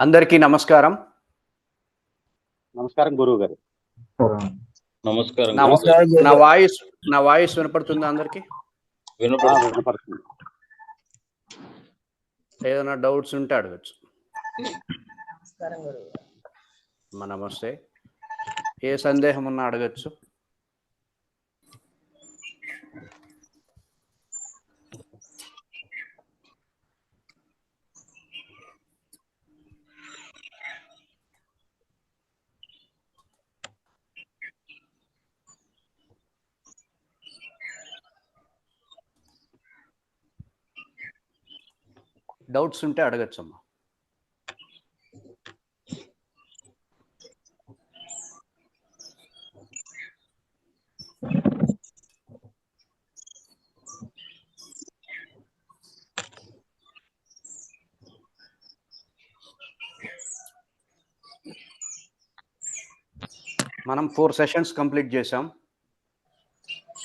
అందరికీ నమస్కారం. నమస్కారం గురువు గారు. నమస్కారం. నా వాయిస్ నా వాయిస్ వినపడుతుందా అందరికి? వినపడుతుంది. ఏదైనా డౌట్స్ ఉంటే అడగచ్చు. అమ్మ నమస్తే ఏ సందేహం ఉన్నా అడగచ్చు. డౌట్స్ ఉంటే అడగచ్చు అమ్మా మనం ఫోర్ సెషన్స్ కంప్లీట్ చేసాం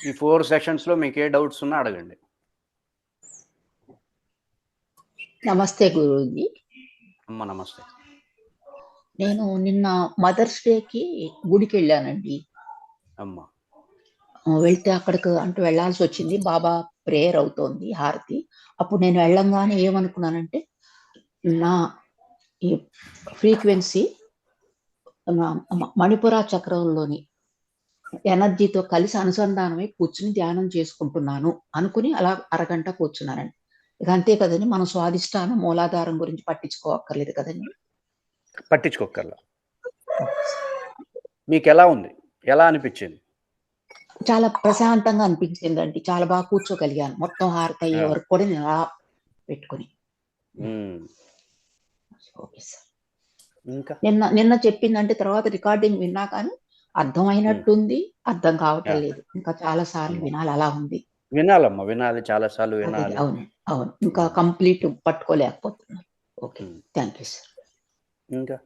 ఈ ఫోర్ సెషన్స్లో మీకు ఏ డౌట్స్ ఉన్నా అడగండి. నమస్తే గురూజీ. అమ్మ నమస్తే. నేను నిన్న మదర్స్ డేకి గుడికి వెళ్ళానండి అమ్మ వెళ్తే అక్కడికి అంటూ వెళ్ళాల్సి వచ్చింది. బాబా ప్రేయర్ అవుతోంది హారతి. అప్పుడు నేను వెళ్ళంగానే ఏమనుకున్నానంటే నా ఈ ఫ్రీక్వెన్సీ నా మణిపుర చక్రంలోని ఎనర్జీతో కలిసి అనుసంధానమై కూర్చుని ధ్యానం చేసుకుంటున్నాను అనుకుని అలా అరగంట కూర్చున్నానండి. ఇక అంతే కదండి మనం స్వాదిష్టానం మూలాధారం గురించి పట్టించుకోవక్కర్లేదు కదండి. పట్టించుకోకర్లా మీకు ఎలా ఉంది? ఎలా అనిపించింది? చాలా ప్రశాంతంగా అనిపించిందండి. చాలా బాగా కూర్చోగలిగాను. మొత్తం హారతి అయ్యే. వరకు కూడా నేను అలా పెట్టుకుని. Okay sir. నిన్న నిన్న చెప్పిందంటే తర్వాత రికార్డింగ్ విన్నా కానీ అర్థమైనట్టుంది అర్థం కావటం. లేదు ఇంకా చాలా సార్లు వినాలి అలా ఉంది. వినాలమ్మా వినాలి చాలా సార్లు వినాలి. అవును అవును. ఇంకా కంప్లీట్ పట్టుకోలేకపోతున్నాను ఓకే. Thank you sir. ఇంకా?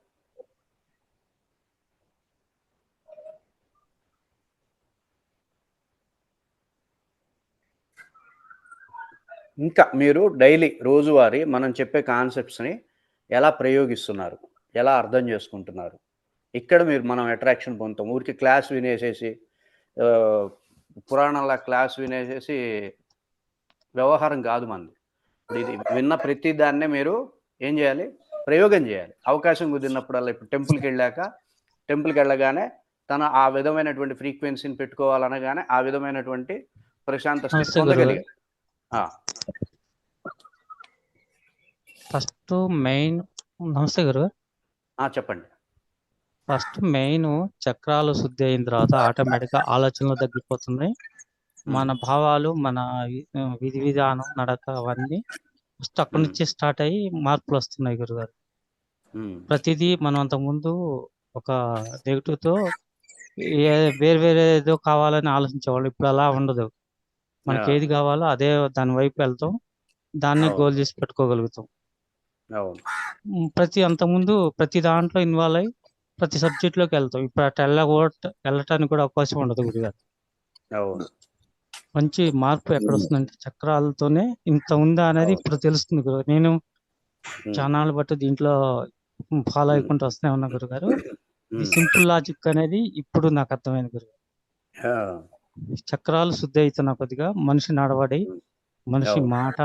ఇంకా మీరు డైలీ రోజువారీ మనం చెప్పే కాన్సెప్ట్స్ని ఎలా ప్రయోగిస్తున్నారు? ఎలా అర్థం చేసుకుంటున్నారు? ఇక్కడ మీరు మనం అట్రాక్షన్ పొందుతాం. ఊరికి క్లాస్ వినేసేసి పురాణాల క్లాస్ వినేసేసి వ్యవహారం కాదు మనది ఇప్పుడు ఇది విన్న ప్రతి దాన్నే మీరు ఏం చేయాలి? ప్రయోగం చేయాలి. అవకాశం కుదిరినప్పుడల్లా ఇప్పుడు టెంపుల్కి వెళ్ళాక టెంపుల్కి వెళ్ళగానే తన ఆ విధమైనటువంటి ఫ్రీక్వెన్సీని పెట్టుకోవాలనగానే ఆ విధమైనటువంటి ప్రశాంత ఫస్ట్ మెయిన్ నమస్తే గురు చెప్పండి. ఫస్ట్ మెయిన్ చక్రాలు శుద్ధి అయిన తర్వాత ఆటోమేటిక్గా ఆలోచనలు తగ్గిపోతున్నాయి మన భావాలు మన విధి విధానం నడక అవన్నీ ఫస్ట్ అక్కడి. నుంచి స్టార్ట్ అయ్యి మార్పులు వస్తున్నాయి గురుగారు. ప్రతిదీ మనం అంతకుముందు ఒక నెగిటివ్తో ఏ వేరే వేరే ఏదో కావాలని ఆలోచించేవాళ్ళు. ఇప్పుడు అలా ఉండదు. మనకి. ఏది కావాలో అదే దాని వైపు వెళ్తాం. దాన్ని. గోల్ చేసి పెట్టుకోగలుగుతాం. ప్రతి అంతకుముందు ప్రతి దాంట్లో ఇన్వాల్వ్ అయ్యి ప్రతి సబ్జెక్ట్లోకి వెళ్తాం. ఇప్పుడు అట్లా వెళ్ళకూడ వెళ్ళటానికి కూడా అవకాశం ఉండదు గురుగారు. అవును. మంచి మార్పు ఎక్కడ వస్తుందంటే చక్రాలతోనే ఇంత ఉందా అనేది ఇప్పుడు తెలుస్తుంది గురు నేను చానాళ్ళు బట్టి దీంట్లో ఫాలో ఉమ్. అయ్యుకుంటూ వస్తూనే ఉన్నా గురుగారు. ఈ సింపుల్ లాజిక్ అనేది ఇప్పుడు నాకు అర్థమైంది గురు చక్రాలు శుద్ధి అవుతున్న కొద్దిగా మనిషి నడవడి మనిషి. మాట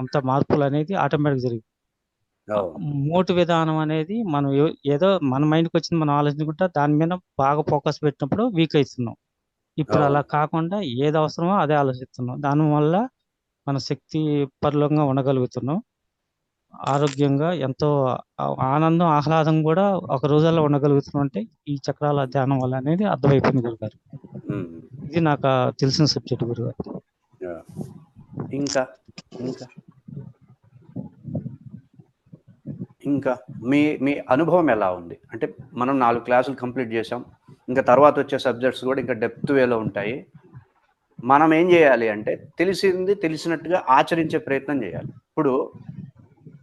అంత మార్పులు అనేది ఆటోమేటిక్ జరిగింది మోటు విధానం అనేది మనం ఏదో మన మైండ్కి వచ్చింది మనం ఆలోచించుకుంటా దాని మీద బాగా ఫోకస్ పెట్టినప్పుడు వీక్ అవుతున్నాం ఇప్పుడు. అలా కాకుండా ఏది అవసరమో అదే ఆలోచిస్తున్నాం. దానివల్ల మన శక్తి పరులంగా ఉండగలుగుతున్నాం. ఆరోగ్యంగా ఎంతో ఆనందం ఆహ్లాదం కూడా ఒక రోజుల్లో ఉండగలుగుతున్నాం అంటే ఈ చక్రాల ధ్యానం వల్ల అనేది అర్థమైపోయింది గురుగారు. ఇది నాకు తెలిసిన సబ్జెక్ట్ గురుగారు. ఇంకా? ఇంకా? ఇంకా మీ మీ అనుభవం ఎలా ఉంది? అంటే మనం నాలుగు క్లాసులు కంప్లీట్ చేసాం ఇంకా తర్వాత వచ్చే సబ్జెక్ట్స్ కూడా ఇంకా డెప్త్ వేలో ఉంటాయి. మనం ఏం చేయాలి అంటే తెలిసింది తెలిసినట్టుగా ఆచరించే ప్రయత్నం చేయాలి. ఇప్పుడు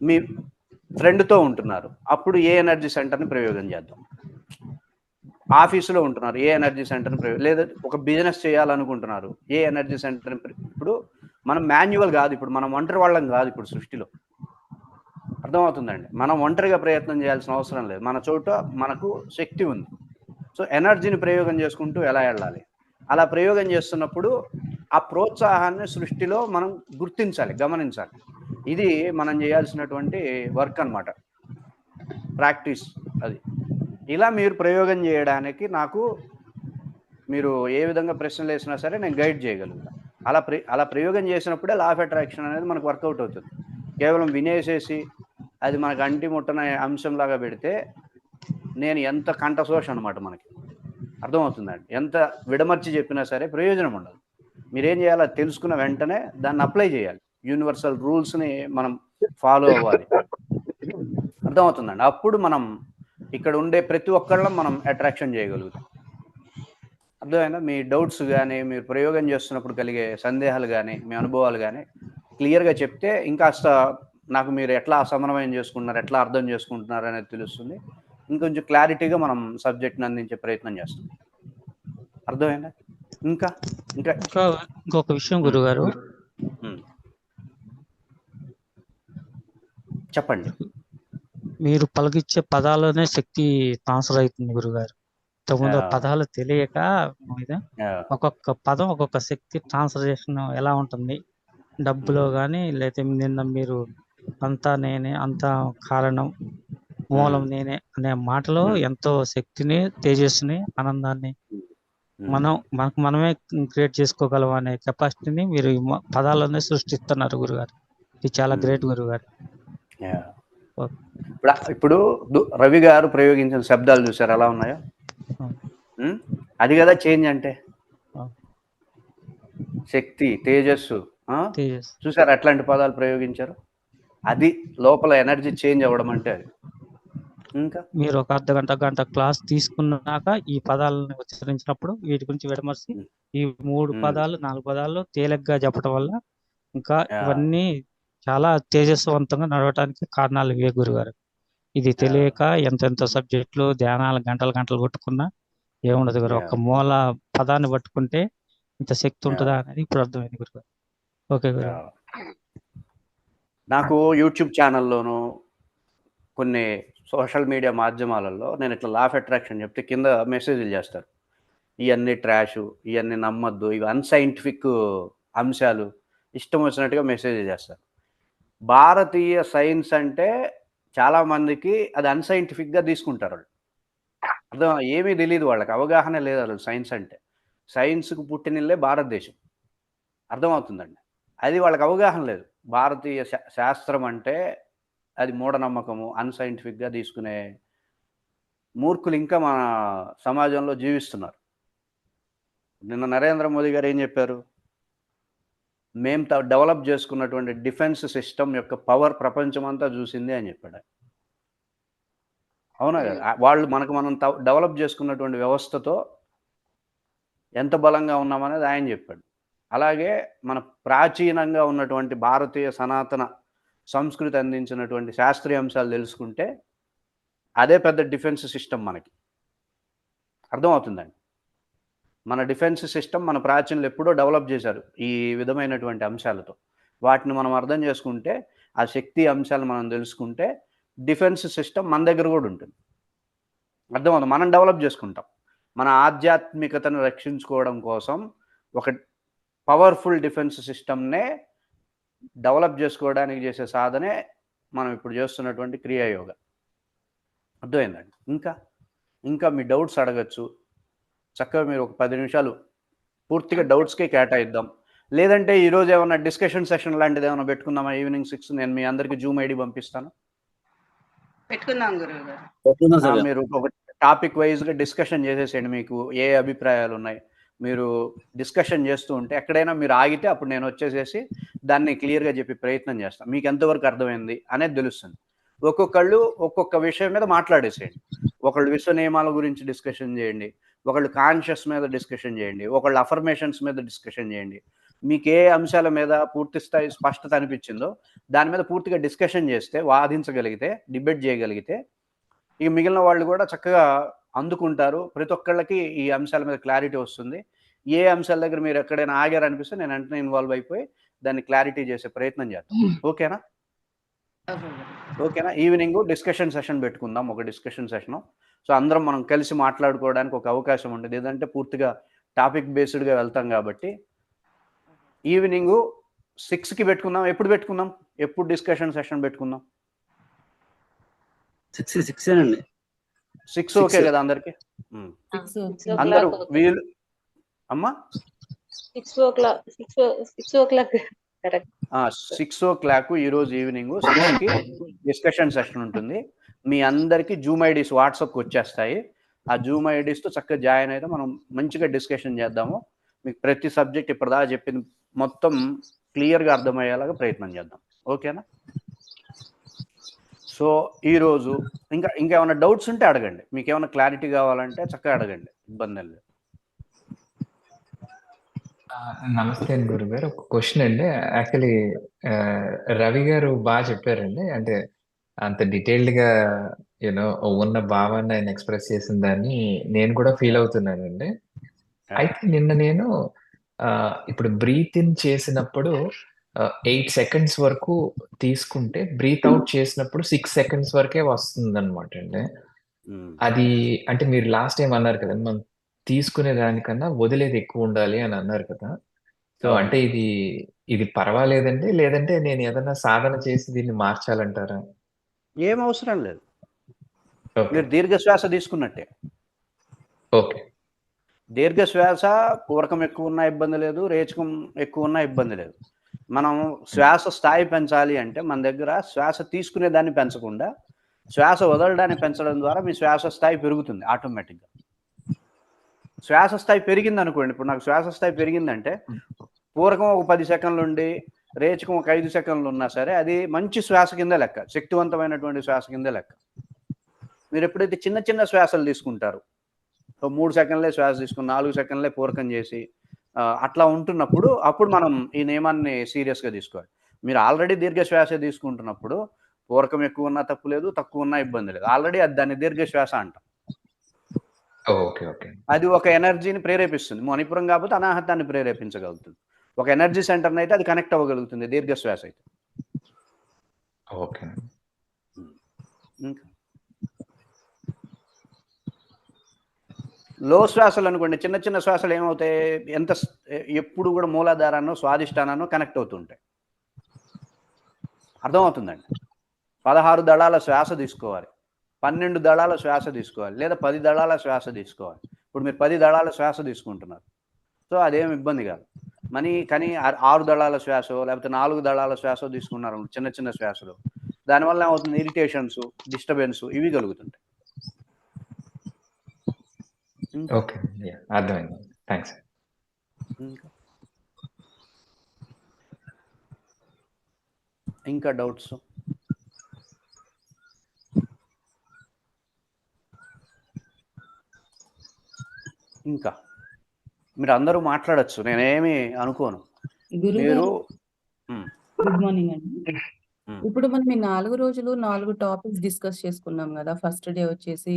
మీ ఫ్రెండ్తో ఉంటున్నారు. అప్పుడు ఏ ఎనర్జీ సెంటర్ని ప్రయోగం చేద్దాం? ఆఫీసులో ఉంటున్నారు. ఏ ఎనర్జీ సెంటర్ని ప్రయోగం లేదా ఒక బిజినెస్ చేయాలనుకుంటున్నారు. ఏ ఎనర్జీ సెంటర్ని ఇప్పుడు మనం మాన్యువల్ కాదు. ఇప్పుడు మనం ఒంటరి వాళ్ళం కాదు ఇప్పుడు సృష్టిలో. అర్థమవుతుందండి. మనం ఒంటరిగా ప్రయత్నం చేయాల్సిన అవసరం లేదు. మన చోట మనకు శక్తి ఉంది. సో ఎనర్జీని ప్రయోగం చేసుకుంటూ ఎలా వెళ్ళాలి? అలా ప్రయోగం చేస్తున్నప్పుడు ఆ ప్రోత్సాహాన్ని సృష్టిలో మనం గుర్తించాలి గమనించాలి. ఇది మనం చేయాల్సినటువంటి వర్క్ అన్నమాట. ప్రాక్టీస్ అది. ఇలా మీరు ప్రయోగం చేయడానికి నాకు మీరు ఏ విధంగా ప్రశ్నలు వేసినా సరే నేను గైడ్ చేయగలుగుతాను అలా ప్ర అలా ప్రయోగం చేసినప్పుడే లా ఆఫ్ అట్రాక్షన్ అనేది మనకు వర్కౌట్ అవుతుంది. కేవలం వినేసేసి అది మనకు అంటి ముట్టన అంశంలాగా పెడితే నేను ఎంత కంఠశోష అనమాట మనకి. అర్థమవుతుందండి. ఎంత విడమర్చి చెప్పినా సరే ప్రయోజనం ఉండదు. మీరేం చేయాలో తెలుసుకున్న వెంటనే దాన్ని అప్లై చేయాలి. యూనివర్సల్ రూల్స్ని మనం ఫాలో అవ్వాలి. అర్థమవుతుందండి. అప్పుడు మనం ఇక్కడ ఉండే ప్రతి ఒక్కళ్ళం మనం అట్రాక్షన్ చేయగలుగుతాం. అర్థమైనా మీ డౌట్స్ కానీ మీరు ప్రయోగం చేస్తున్నప్పుడు కలిగే సందేహాలు కానీ మీ అనుభవాలు కానీ క్లియర్గా చెప్తే ఇంకాస్త నాకు మీరు ఎట్లా సమన్వయం చేసుకుంటున్నారు ఎట్లా అర్థం చేసుకుంటున్నారు అనేది తెలుస్తుంది. ఇంకొంచెం క్లారిటీగా మనం సబ్జెక్ట్ని అందించే ప్రయత్నం చేస్తాం. అర్థమైందా? ఇంకా? ఇంకా? ఇంకా ఇంకొక విషయం గురుగారు. చెప్పండి. మీరు పలికిచ్చే పదాలనే శక్తి ట్రాన్స్ఫర్ అవుతుంది గురుగారు. ఇంతకుముందు. పదాలు తెలియక ఒక్కొక్క పదం ఒక్కొక్క శక్తి ట్రాన్స్ఫర్మేషన్ ఎలా ఉంటుంది? డబ్బులో కానీ లేకపోతే నిన్న మీరు అంతా నేనే అంతా కారణం మూలం నేనే అనే మాటలో. ఎంతో శక్తిని తేజస్సుని ఆనందాన్ని. మనం మనకు మనమే క్రియేట్ చేసుకోగలం అనే కెపాసిటీని మీరు పదాలనే సృష్టిస్తున్నారు గురుగారు ఇది చాలా. గ్రేట్ గురుగారు. ఇప్పుడు ఇప్పుడు రవి గారు ప్రయోగించిన శబ్దాలు చూసారు ఎలా ఉన్నాయో? అది కదా చేంజ్ అంటే. శక్తి తేజస్సు చూసారు అట్లాంటి పదాలు ప్రయోగించారు అది లోపల ఎనర్జీ చేంజ్ అవ్వడం అంటే అది ఇంకా మీరు ఒక అర్ధ గంట గంట క్లాస్ తీసుకున్నాక ఈ పదాలను ఉచ్చరించినప్పుడు వీటి గురించి విడమర్చి. ఈ మూడు. పదాలు నాలుగు పదాలు తేలిగ్గా చెప్పడం వల్ల ఇంకా. ఇవన్నీ చాలా తేజస్వంతంగా నడవటానికి కారణాలు ఇవే గురుగారు ఇది తెలియక ఎంతెంత సబ్జెక్టులు ధ్యానాలు గంటలు గంటలు కొట్టుకున్నా ఏముండదు గురు. ఒక మూల పదాన్ని పట్టుకుంటే ఇంత శక్తి. ఉంటుందా అనేది ఇప్పుడు అర్థమైంది గురుగారు ఓకే గురు. నాకు యూట్యూబ్ ఛానల్లోనూ కొన్ని సోషల్ మీడియా మాధ్యమాలలో నేను ఇట్లా లాఫ్ అట్రాక్షన్ చెప్తే కింద మెసేజ్లు చేస్తారు. ఇవన్నీ ట్రాష్ ఇవన్నీ నమ్మద్దు ఇవి అన్సైంటిఫిక్ అంశాలు ఇష్టం వచ్చినట్టుగా మెసేజ్ చేస్తారు. భారతీయ సైన్స్ అంటే చాలామందికి అది అన్సైంటిఫిక్గా తీసుకుంటారు వాళ్ళు. అర్థం ఏమీ తెలియదు వాళ్ళకి అవగాహన లేదు వాళ్ళు సైన్స్ అంటే. సైన్స్కు పుట్టినిల్లే భారతదేశం. అర్థమవుతుందండి? అది వాళ్ళకి అవగాహన లేదు. భారతీయ శా- శాస్త్రం అంటే అది మూఢనమ్మకము అన్సైంటిఫిక్గా తీసుకునే మూర్ఖులు ఇంకా మన సమాజంలో జీవిస్తున్నారు. నిన్న నరేంద్ర మోదీ గారు ఏం చెప్పారు? మేము త- డెవలప్ చేసుకున్నటువంటి డిఫెన్స్ సిస్టమ్ యొక్క పవర్ ప్రపంచం అంతా చూసింది అని చెప్పాడు అవునా కదా? వాళ్ళు మనకు మనం డెవలప్ చేసుకున్నటువంటి వ్యవస్థతో ఎంత బలంగా ఉన్నామనేది ఆయన చెప్పాడు. అలాగే మన ప్రాచీనంగా ఉన్నటువంటి భారతీయ సనాతన సంస్కృతి అందించినటువంటి శాస్త్రీయ అంశాలు తెలుసుకుంటే అదే పెద్ద డిఫెన్స్ సిస్టమ్ మనకి. అర్థమవుతుందండి? మన డిఫెన్స్ సిస్టమ్ మన ప్రాచీనలు ఎప్పుడో డెవలప్ చేశారు ఈ విధమైనటువంటి అంశాలతో. వాటిని మనం అర్థం చేసుకుంటే ఆ శక్తి అంశాలు మనం తెలుసుకుంటే డిఫెన్స్ సిస్టమ్ మన దగ్గర కూడా ఉంటుంది. అర్థమవుతుంది? మనం డెవలప్ చేసుకుంటాం. మన ఆధ్యాత్మికతను రక్షించుకోవడం కోసం ఒక పవర్ఫుల్ డిఫెన్స్ సిస్టమ్నే డెవలప్ చేసుకోవడానికి చేసే సాధనే మనం ఇప్పుడు చేస్తున్నటువంటి క్రియాయోగ. అర్థమైందండి? ఇంకా ఇంకా మీ డౌట్స్ అడగచ్చు. చక్కగా మీరు ఒక పది నిమిషాలు పూర్తిగా డౌట్స్కే కేటాయిద్దాం. లేదంటే ఈరోజు ఏమైనా డిస్కషన్ సెషన్ లాంటిది ఏమైనా పెట్టుకుందామా? ఈవినింగ్ సిక్స్ నేను మీ అందరికీ జూమ్ ఐడి పంపిస్తాను. పెట్టుకుందాం గురువు గారు. చెప్తున్నా ఆ, సార్ మీరు ఒక టాపిక్ వైజ్గా డిస్కషన్ చేసేసేయండి మీకు ఏ అభిప్రాయాలు ఉన్నాయి మీరు డిస్కషన్ చేస్తూ ఉంటే ఎక్కడైనా మీరు ఆగితే అప్పుడు నేను వచ్చేసేసి దాన్ని క్లియర్గా చెప్పి ప్రయత్నం చేస్తాను మీకు ఎంతవరకు అర్థమైంది అనేది తెలుస్తుంది. ఒక్కొక్కళ్ళు ఒక్కొక్క విషయం మీద మాట్లాడేసేయండి. ఒకళ్ళు విశ్వ నియమాల గురించి డిస్కషన్ చేయండి. ఒకళ్ళు కాన్షియస్ మీద డిస్కషన్ చేయండి. ఒకళ్ళు అఫర్మేషన్స్ మీద డిస్కషన్ చేయండి. మీకు ఏ అంశాల మీద పూర్తి స్థాయి స్పష్టత అనిపించిందో దాని మీద పూర్తిగా డిస్కషన్ చేస్తే వాదించగలిగితే డిబేట్ చేయగలిగితే ఇక మిగిలిన వాళ్ళు కూడా చక్కగా అందుకుంటారు. ప్రతి ఒక్కళ్ళకి ఈ అంశాల మీద క్లారిటీ వస్తుంది. ఏ అంశాల దగ్గర మీరు ఎక్కడైనా ఆగారు అనిపిస్తే నేను వెంటనే ఇన్వాల్వ్ అయిపోయి దాన్ని క్లారిటీ చేసే ప్రయత్నం చేస్తాను. ఓకేనా? ఓకేనా? ఈవినింగ్ డిస్కషన్ సెషన్ పెట్టుకుందాం. ఒక డిస్కషన్ సెషన్. సో అందరం మనం కలిసి మాట్లాడుకోవడానికి ఒక అవకాశం ఉంటుంది. ఏదంటే పూర్తిగా టాపిక్ బేస్డ్గా వెళ్తాం కాబట్టి. ఈవినింగ్ సిక్స్కి పెట్టుకుందాం. ఎప్పుడు పెట్టుకుందాం? ఎప్పుడు డిస్కషన్ సెషన్ పెట్టుకుందాం? సిక్స్ సిక్స్ అండి సిక్స్ ఓకే కదా అందరికి. సిక్స్ అందరూ వీలు అమ్మా? Six o'clock six six o'clock six o'clock ఈరోజు ఈవినింగ్ సిక్స్కి డిస్కషన్ సెషన్ ఉంటుంది. మీ అందరికీ జూమ్ ఐడీస్ వాట్సాప్కి వచ్చేస్తాయి. ఆ జూమ్ ఐడీస్తో చక్కగా జాయిన్ అయితే మనం మంచిగా డిస్కషన్ చేద్దాము. మీకు ప్రతి సబ్జెక్ట్ ఇప్పటిదాకా చెప్పింది మొత్తం క్లియర్గా అర్థమయ్యేలాగా ప్రయత్నం చేద్దాం. ఓకేనా సో ఈరోజు ఇంకా ఇంకేమైనా డౌట్స్ ఉంటే అడగండి. మీకు ఏమైనా క్లారిటీ కావాలంటే చక్కగా అడగండి. ఇబ్బంది లేదు. నమస్తే అండి గురుగారు. ఒక క్వశ్చన్ అండి. యాక్చువల్లీ రవి గారు బాగా చెప్పారండి. అంటే అంత డీటెయిల్డ్గా యూనో ఉన్న భావాన్ని ఆయన ఎక్స్ప్రెస్ చేసిన దాన్ని నేను కూడా ఫీల్ అవుతున్నానండి. అయితే నిన్న నేను ఇప్పుడు బ్రీత్ ఇన్ చేసినప్పుడు ఎయిట్ సెకండ్స్ వరకు తీసుకుంటే బ్రీత్ అవుట్ చేసినప్పుడు సిక్స్ సెకండ్స్ వరకే వస్తుంది అనమాట అండి. అది అంటే మీరు లాస్ట్ టైం అన్నారు కదా మనం తీసుకునే దానికన్నా వదిలేది ఎక్కువ ఉండాలి అని అన్నారు కదా. సో. అంటే ఇది ఇది పర్వాలేదండి లేదంటే నేను ఏదైనా సాధన చేసి దీన్ని మార్చాలంటారా? ఏం అవసరం లేదు. మీరు దీర్ఘ శ్వాస తీసుకున్నట్టే. ఓకే. దీర్ఘ శ్వాస పూరకం ఎక్కువ ఉన్నా ఇబ్బంది లేదు రేచకం ఎక్కువ ఉన్నా ఇబ్బంది లేదు. మనం శ్వాస స్థాయి పెంచాలి అంటే మన దగ్గర శ్వాస తీసుకునే దాన్ని పెంచకుండా శ్వాస వదలడాన్ని పెంచడం ద్వారా మీ శ్వాస స్థాయి పెరుగుతుంది ఆటోమేటిక్గా శ్వాస స్థాయి పెరిగింది అనుకోండి ఇప్పుడు నాకు శ్వాస స్థాయి పెరిగిందంటే పూరకం ఒక పది సెకండ్లు ఉండి రేచకం ఒక ఐదు సెకండ్లు ఉన్నా సరే అది మంచి శ్వాస కింద లెక్క శక్తివంతమైనటువంటి శ్వాస కింద లెక్క. మీరు ఎప్పుడైతే చిన్న చిన్న శ్వాసలు తీసుకుంటారు మూడు సెకండ్లే శ్వాస తీసుకుని నాలుగు సెకండ్లే పూరకం చేసి అట్లా ఉంటున్నప్పుడు అప్పుడు మనం ఈ నియమాన్ని సీరియస్గా తీసుకోవాలి. మీరు ఆల్రెడీ దీర్ఘ శ్వాస తీసుకుంటున్నప్పుడు పూరకం ఎక్కువ ఉన్నా తప్పు లేదు తక్కువ ఉన్నా ఇబ్బంది లేదు. ఆల్రెడీ అది దాన్ని దీర్ఘ శ్వాస అంటాం. Okay okay. అది ఒక ఎనర్జీని ప్రేరేపిస్తుంది. మణిపురం కాకపోతే అనాహతాన్ని ప్రేరేపించగలుగుతుంది. ఒక ఎనర్జీ సెంటర్ని అయితే అది కనెక్ట్ అవ్వగలుగుతుంది దీర్ఘ శ్వాస అయితే. ఓకే. ఇంకా? లో శ్వాసలు అనుకోండి చిన్న చిన్న శ్వాసలు ఏమవుతాయి? ఎంత ఎప్పుడు కూడా మూలాధారానో స్వాదిష్టానాన్ని కనెక్ట్ అవుతుంటాయి. అర్థమవుతుందండి? పదహారు దళాల శ్వాస తీసుకోవాలి. పన్నెండు దళాల శ్వాస తీసుకోవాలి. లేదా పది దళాల శ్వాస తీసుకోవాలి. ఇప్పుడు మీరు పది దళాల శ్వాస తీసుకుంటున్నారు. సో అదేం ఇబ్బంది కాదు. మనీ కానీ ఆరు దళాల శ్వాస లేకపోతే నాలుగు దళాల శ్వాస తీసుకున్నారు చిన్న చిన్న శ్వాసలు. దానివల్ల ఏమవుతుంది? ఇరిటేషన్స్ డిస్టర్బెన్స్ ఇవి కలుగుతుంటాయి. ఓకే. యా అర్థమైంది. థ్యాంక్స్ ఇంకా డౌట్స్? ఇంకా మీరు అందరూ మాట్లాడచ్చు నేనేమి అనుకోను. గురువు మీరు గుడ్ మార్నింగ్ అండి. ఇప్పుడు మనం ఈ నాలుగు రోజులు నాలుగు టాపిక్స్ డిస్కస్ చేసుకున్నాం కదా. ఫస్ట్ డే వచ్చేసి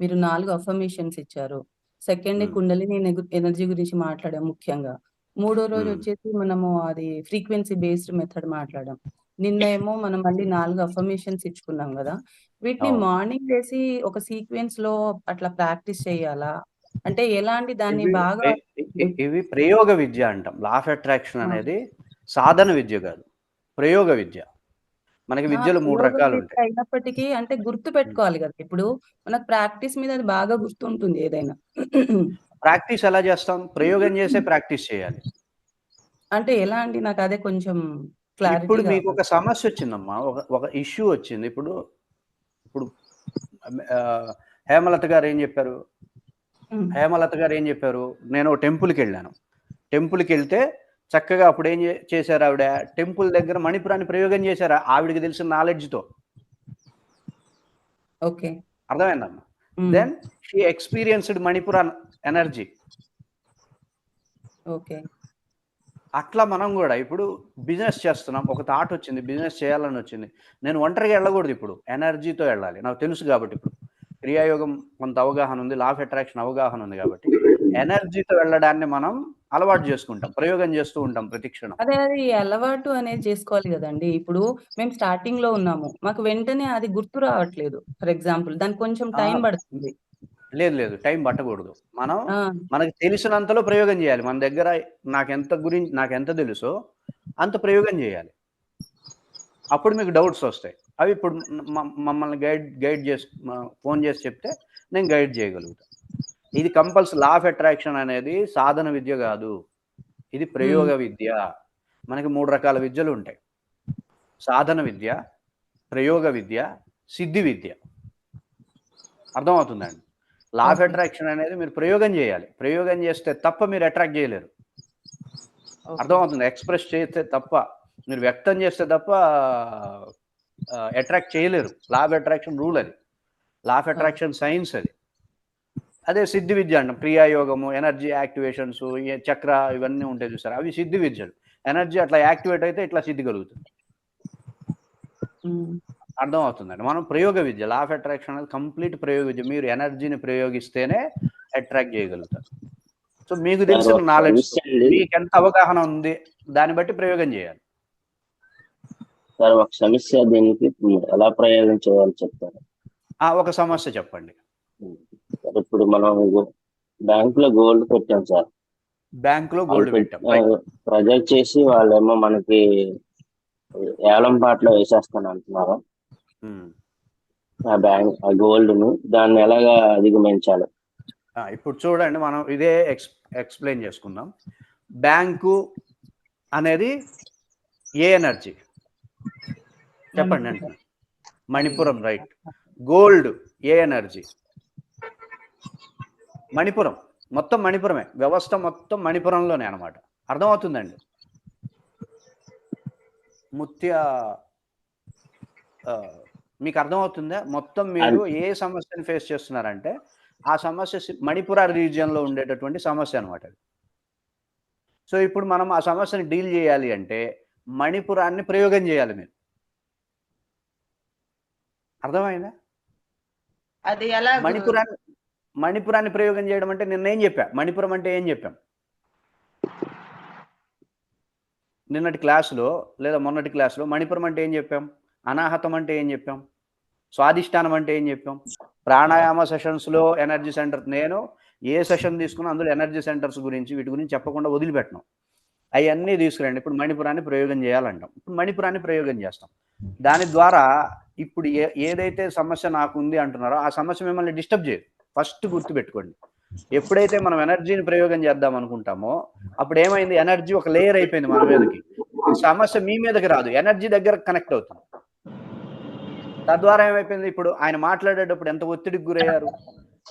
మీరు నాలుగు అఫర్మేషన్స్ ఇచ్చారు. సెకండ్. కుండలిని ఎనర్జీ గురించి మాట్లాడాం ముఖ్యంగా మూడో రోజు. వచ్చేసి మనము అది ఫ్రీక్వెన్సీ బేస్డ్ మెథడ్ మాట్లాడాం నిన్న ఏమో మనం మళ్ళీ నాలుగు అఫర్మేషన్స్ ఇచ్చుకున్నాం కదా వీటిని. మార్నింగ్ చేసి ఒక సీక్వెన్స్లో అట్లా ప్రాక్టీస్ చేయాలా అంటే ఎలాంటి దాన్ని బాగా ఇవి ప్రయోగ విద్య అంటాం లా ఆఫ్ అట్రాక్షన్. అనేది సాధన విద్య కాదు ప్రయోగ విద్య మనకి విద్యలు మూడు రకాలు ఉంటాయి. అయినప్పటికీ అంటే గుర్తు పెట్టుకోవాలి కదా. ఇప్పుడు మనకు ప్రాక్టీస్ మీద అది బాగా గుర్తుంటుంది ఏదైనా. ప్రాక్టీస్ ఎలా చేస్తాం? ప్రయోగం చేసే ప్రాక్టీస్ చేయాలి. అంటే ఎలా అండి? నాకు అదే కొంచెం ఇప్పుడు మీకు ఒక సమస్య వచ్చిందమ్మా. ఒక ఒక ఇష్యూ వచ్చింది. ఇప్పుడు ఇప్పుడు హేమలత గారు ఏం చెప్పారు? హేమలత గారు ఏం చెప్పారు? నేను టెంపుల్కి వెళ్ళాను. టెంపుల్కి వెళ్తే చక్కగా అప్పుడు ఏం చేశారు ఆవిడ? టెంపుల్ దగ్గర మణిపురాన్ని ప్రయోగం చేశారు? ఆవిడకి తెలిసిన నాలెడ్జ్తో ఓకే. అర్థమైందమ్మా? Then she experienced మణిపురాన్ energy okay. అట్లా మనం కూడా ఇప్పుడు బిజినెస్ చేస్తున్నాం. ఒక థాట్ వచ్చింది బిజినెస్ చేయాలని వచ్చింది. నేను ఒంటరిగా వెళ్ళకూడదు ఇప్పుడు. ఎనర్జీతో వెళ్ళాలి. నాకు తెలుసు కాబట్టి ఇప్పుడు. క్రియాయోగం కొంత అవగాహన ఉంది లా ఆఫ్ అట్రాక్షన్ అవగాహన ఉంది కాబట్టి. ఎనర్జీతో వెళ్ళడాన్ని మనం అలవాటు చేసుకుంటాం ప్రయోగం చేస్తూ ఉంటాం ప్రతి క్షణం. అదే అది అలవాటు అనేది చేసుకోవాలి కదండి. ఇప్పుడు మేము స్టార్టింగ్లో ఉన్నాము. మాకు వెంటనే అది గుర్తు రావట్లేదు. ఫర్ ఎగ్జాంపుల్ దానికి కొంచెం టైం. పడుతుంది. లేదు లేదు. టైం పట్టకూడదు. మనం మనకి తెలిసినంతలో ప్రయోగం చేయాలి. మన దగ్గర నాకెంత గురించి నాకెంత తెలుసో అంత ప్రయోగం చేయాలి. అప్పుడు మీకు డౌట్స్ వస్తాయి. అవి ఇప్పుడు మమ్మల్ని గైడ్ గైడ్ చేసి ఫోన్ చేసి చెప్తే నేను గైడ్ చేయగలుగుతాను ఇది కంపల్సరీ లా ఆఫ్ అట్రాక్షన్ అనేది సాధన విద్య కాదు. ఇది ప్రయోగ విద్య. మనకి మూడు రకాల విద్యలు ఉంటాయి. సాధన విద్య ప్రయోగ విద్య సిద్ధి విద్య. అర్థమవుతుందండి? లా ఆఫ్. అట్రాక్షన్ అనేది మీరు ప్రయోగం చేయాలి. ప్రయోగం చేస్తే తప్ప మీరు అట్రాక్ట్ చేయలేరు. అర్థమవుతుంది? ఎక్స్ప్రెస్ చేస్తే తప్ప మీరు వ్యక్తం చేస్తే తప్ప అట్రాక్ట్ చేయలేరు. లా ఆఫ్ అట్రాక్షన్ రూల్ అది. లా ఆఫ్ అట్రాక్షన్ సైన్స్ అది. అదే సిద్ధి విద్య అంటాం. క్రియాయోగము ఎనర్జీ యాక్టివేషన్స్ చక్ర ఇవన్నీ ఉంటాయి చూసారు? అవి సిద్ధి విద్యలు. ఎనర్జీ అట్లా యాక్టివేట్ అయితే ఇట్లా సిద్ధి కలుగుతుంది. అర్థం అవుతుందండి మనం ప్రయోగ విద్య లా ఆఫ్ అట్రాక్షన్ అనేది కంప్లీట్ ప్రయోగ విద్య. మీరు ఎనర్జీని ప్రయోగిస్తేనే అట్రాక్ట్ చేయగలుగుతారు. సో మీకు తెలిసిన నాలెడ్జ్. మీకు ఎంత అవగాహన ఉంది? దాన్ని బట్టి ప్రయోగం చేయాలి. సార్ ఒక సమస్య దీనికి ఎలా ప్రయోగం చేయాలో చెప్తారు? ఆ, ఒక సమస్య చెప్పండి. సార్. ఇప్పుడు మనం బ్యాంక్లో గోల్డ్ పెట్టాం సార్. బ్యాంక్లో గోల్డ్ పెట్టాం. ప్రొజెక్ట్ చేసి వాళ్ళేమో మనకి ఏలం పాటలో వేసేస్తాను అంటున్నారు. ఉమ్. ఆ బ్యాంక్ ఆ గోల్డ్ను దాన్ని ఎలాగా అధిగమించాలి? ఇప్పుడు చూడండి మనం ఇదే ఎక్స్ ఎక్స్ప్లెయిన్ చేసుకుందాం. బ్యాంకు అనేది ఏ ఎనర్జీ? చెప్పండి అంటే మణిపురం రైట్. గోల్డ్ ఏ ఎనర్జీ? మణిపురం. మొత్తం మణిపురమే. వ్యవస్థ మొత్తం మణిపురంలోనే అనమాట అర్థమవుతుందండి? ముత్య మీకు అర్థమవుతుందా? మొత్తం మీరు ఏ సమస్యను ఫేస్ చేస్తున్నారంటే ఆ సమస్య మణిపుర రీజియన్లో ఉండేటటువంటి సమస్య అనమాట అది. సో ఇప్పుడు మనం ఆ సమస్యని డీల్ చేయాలి అంటే మణిపురాన్ని ప్రయోగం చేయాలి మీరు. అర్థమైందా? అది ఎలా? మణిపురాన్ని మణిపురాన్ని ప్రయోగం చేయడం అంటే నిన్న ఏం చెప్పా? మణిపురం అంటే ఏం చెప్పాం? నిన్నటి క్లాసులో లేదా మొన్నటి క్లాసులో మణిపురం అంటే ఏం చెప్పాం? అనాహతం అంటే ఏం చెప్పాం? స్వాధిష్టానం అంటే ఏం చెప్పాం? ప్రాణాయామ సెషన్స్లో ఎనర్జీ సెంటర్ నేను ఏ సెషన్ తీసుకున్నా అందులో ఎనర్జీ సెంటర్స్ గురించి వీటి గురించి చెప్పకుండా వదిలిపెట్టను. అవన్నీ తీసుకురండి. ఇప్పుడు మణిపురాన్ని ప్రయోగం చేయాలంటాం. ఇప్పుడు మణిపురాన్ని ప్రయోగం చేస్తాం. దాని ద్వారా ఇప్పుడు ఏ ఏదైతే సమస్య నాకు ఉంది అంటున్నారో ఆ సమస్య మిమ్మల్ని డిస్టర్బ్ చేయదు. ఫస్ట్ గుర్తుపెట్టుకోండి. ఎప్పుడైతే మనం ఎనర్జీని ప్రయోగం చేద్దాం అనుకుంటామో అప్పుడు ఏమైంది ఎనర్జీ ఒక లేయర్ అయిపోయింది మన మీదకి. సమస్య మీ మీదకి రాదు. ఎనర్జీ దగ్గర కనెక్ట్ అవుతుంది. తద్వారా ఏమైపోయింది? ఇప్పుడు ఆయన మాట్లాడేటప్పుడు ఎంత ఒత్తిడికి గురయ్యారు?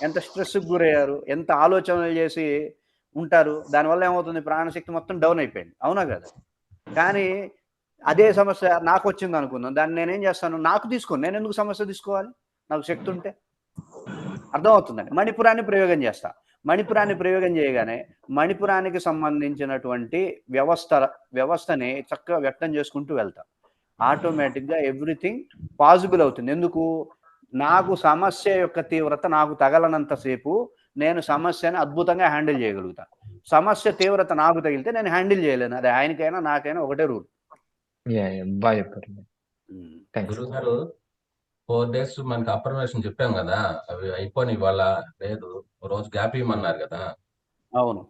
ఎంత స్ట్రెస్కి గురయ్యారు? ఎంత ఆలోచనలు చేసి ఉంటారు? దానివల్ల ఏమవుతుంది? ప్రాణశక్తి మొత్తం డౌన్ అయిపోయింది. అవునా కదా? కానీ అదే సమస్య నాకు వచ్చింది అనుకుందాం. దాన్ని నేనేం చేస్తాను? నాకు తీసుకోను నేను ఎందుకు సమస్య తీసుకోవాలి? నాకు శక్తి ఉంటే. అర్థమవుతుందండి. మణిపురాన్ని ప్రయోగం చేస్తా. మణిపురాన్ని ప్రయోగం చేయగానే మణిపురానికి సంబంధించినటువంటి వ్యవస్థ వ్యవస్థని చక్కగా వ్యక్తం చేసుకుంటూ వెళ్తా. ఆటోమేటిక్గా ఎవ్రీథింగ్ పాసిబుల్ అవుతుంది. ఎందుకు? నాకు సమస్య యొక్క తీవ్రత నాకు తగలనంతసేపు నేను సమస్యని అద్భుతంగా హ్యాండిల్ చేయగలుగుతా. సమస్య తీవ్రత నాకు తగిలితే నేను హ్యాండిల్ చేయలేను. అది ఆయనకైనా నాకైనా ఒకటే రూల్. బాగా చెప్పారు. థ్యాంక్స్ గురువు గారు ఫోర్ డేస్ మనకి అప్రమేషన్ చెప్పాం కదా అవి అయిపోయి ఇవాళ లేదు రోజు గ్యాప్ ఇవ్వమన్నారు కదా. అవును.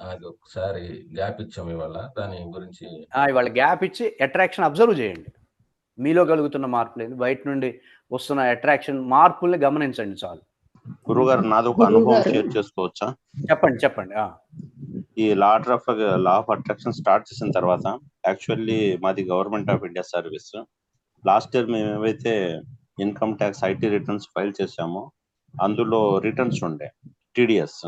అది ఒకసారి గ్యాప్ ఇచ్చాం ఇవాళ దాని గురించి ఆ, ఇవాళ గ్యాప్ ఇచ్చి అట్రాక్షన్ అబ్జర్వ్ చేయండి. మీలో కలుగుతున్న మార్పులు ఏంది బయట నుండి వస్తున్న అట్రాక్షన్ మార్పుల్ని గమనించండి చాలు. గురుగారు నాది ఒక అనుభవం. షేర్ చేసుకోవచ్చా? చెప్పండి చెప్పండి ఆ, ఈ law of law of attraction start చేసిన తర్వాత యాక్చువల్లీ మాది government of India service. Last year మేము ఏవైతే income tax IT returns file చేసామో అందులో రిటర్న్స్ ఉండే టీడీఎస్.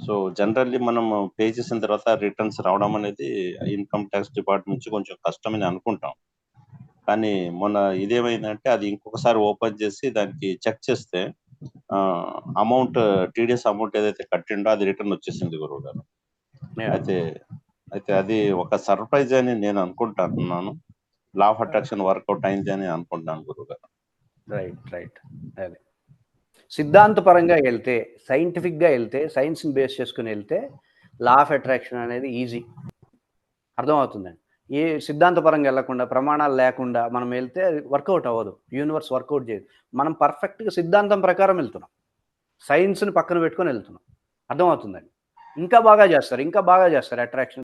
సో జనరల్లీ మనం పే చేసిన తర్వాత రిటర్న్స్ రావడం అనేది ఇన్కమ్ ట్యాక్స్ డిపార్ట్మెంట్ నుంచి కొంచెం కష్టమని అనుకుంటాం. కానీ మొన్న ఇదేమైందంటే అది ఇంకొకసారి ఓపెన్ చేసి దానికి చెక్ చేస్తే అమౌంట్ టీడీఎస్ అమౌంట్ ఏదైతే కట్టిండో అది రిటర్న్ వచ్చేసింది గురువు గారు. అయితే అయితే అది ఒక సర్ప్రైజ్ అని నేను అనుకుంటున్నాను. లా ఆఫ్ అట్రాక్షన్ వర్కౌట్ అయింది అని అనుకుంటున్నాను గురువు గారు. రైట్ రైట్ అదే. సిద్ధాంతపరంగా వెళ్తే సైంటిఫిక్గా వెళ్తే సైన్స్ని బేస్ చేసుకుని వెళ్తే లా ఆఫ్ అట్రాక్షన్ అనేది ఈజీ అర్థమవుతుందండి. ఏ సిద్ధాంతపరంగా వెళ్ళకుండా ప్రమాణాలు లేకుండా మనం వెళ్తే అది వర్కౌట్ అవ్వదు. యూనివర్స్ వర్కౌట్ చేయదు. మనం పర్ఫెక్ట్గా సిద్ధాంతం ప్రకారం వెళ్తున్నాం. సైన్స్ని పక్కన పెట్టుకొని వెళ్తున్నాం. అర్థమవుతుందండి. ఇంకా బాగా చేస్తారు ఇంకా బాగా చేస్తారు అట్రాక్షన్